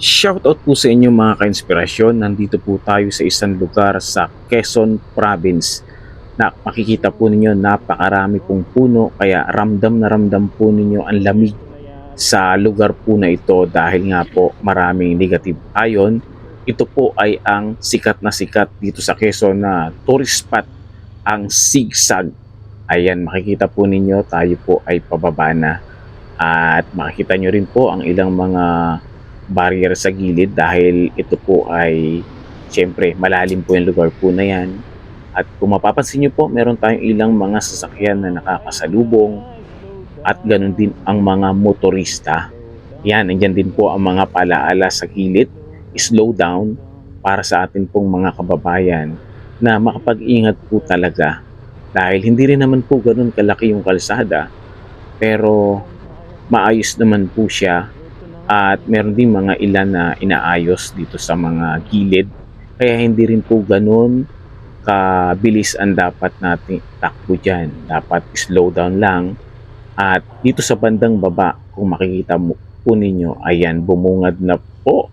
Shoutout po sa inyo mga ka-inspirasyon. Nandito po tayo sa isang lugar sa Quezon Province. Na makikita po ninyo napakarami pong puno kaya ramdam na ramdam po ninyo ang lamig sa lugar po na ito dahil nga po maraming negative ion. Ito po ay ang sikat na sikat dito sa Quezon na tourist spot ang Sigsag. Ayan, makikita po ninyo tayo po ay pababa na at makikita nyo rin po ang ilang mga barrier sa gilid dahil ito po ay syempre malalim po yung lugar po na yan. At kung mapapansin nyo po, meron tayong ilang mga sasakyan na nakakasalubong at ganun din ang mga motorista. Yan, nandyan din po ang mga palaala sa gilid, slow down para sa atin pong mga kababayan na makapag-ingat po talaga dahil hindi rin naman po ganun kalaki yung kalsada pero maayos naman po siya at meron din mga ilan na inaayos dito sa mga gilid. Kaya hindi rin po ganun kabilis ang dapat nating takbo dyan. Dapat slow down lang. At dito sa bandang baba kung makikita mo po ninyo ayan bumungad na po.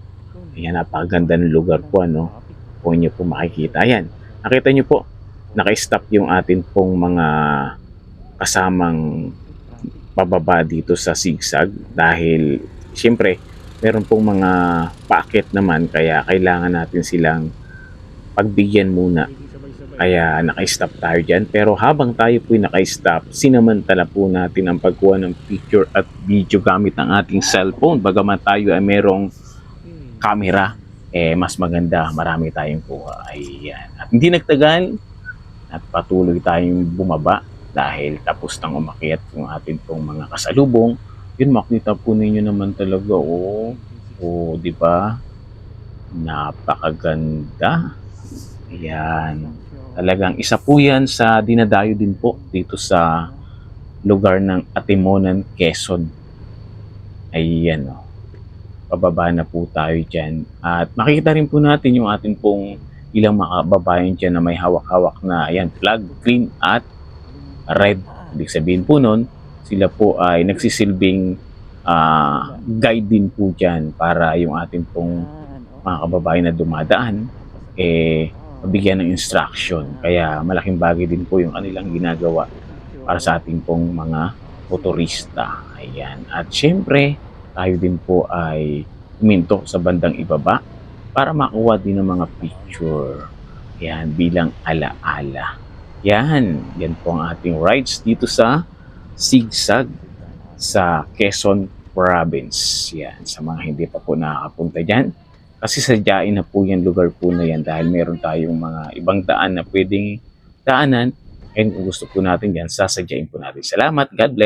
Ayan napakaganda ng lugar po ano. Po nyo po makikita. Ayan nakita nyo po naka-stop yung atin pong mga kasamang pababa dito sa sigsag dahil siyempre meron pong mga packet naman kaya kailangan natin silang pagbigyan muna. Kaya naka-stop tayo dyan. Pero habang tayo po naka-stop sinamantala po natin ang pagkuha ng picture at video gamit ang ating cellphone. Bagaman tayo ay merong camera eh mas maganda marami tayong kuha. Ayan. At hindi nagtagal at patuloy tayong bumaba dahil tapos nang umakyat yung ating pong mga kasalubong yun makita po ninyo naman talaga oh. Oh di ba? Napakaganda. Ayan. Talagang isa po yan sa dinadayo din po dito sa lugar ng Atimonan, Quezon. Ayan oh. Pababa na po tayo dyan. At makikita rin po natin yung ating pong ilang mga kababayan dyan na may hawak-hawak na ayan, flag, green at red. Ibig sabihin po nun, sila po ay nagsisilbing ah, guide din po dyan para yung ating pong mga kababayan na dumadaan eh mabigyan ng instruction. Kaya malaking bagay din po yung kanilang ginagawa para sa ating pong mga motorista. Ayan. At syempre, tayo din po ay huminto sa bandang ibaba para makuha din ng mga picture. Yan, bilang alaala. Yan, yan po ang ating rides dito sa Sigsag sa Quezon Province. Yan, sa mga hindi pa po nakakapunta dyan. Kasi sadyain na po yan lugar po na yan dahil meron tayong mga ibang daan na pwedeng daanan. And kung gusto po natin yan, sasadyain po natin. Salamat. God bless.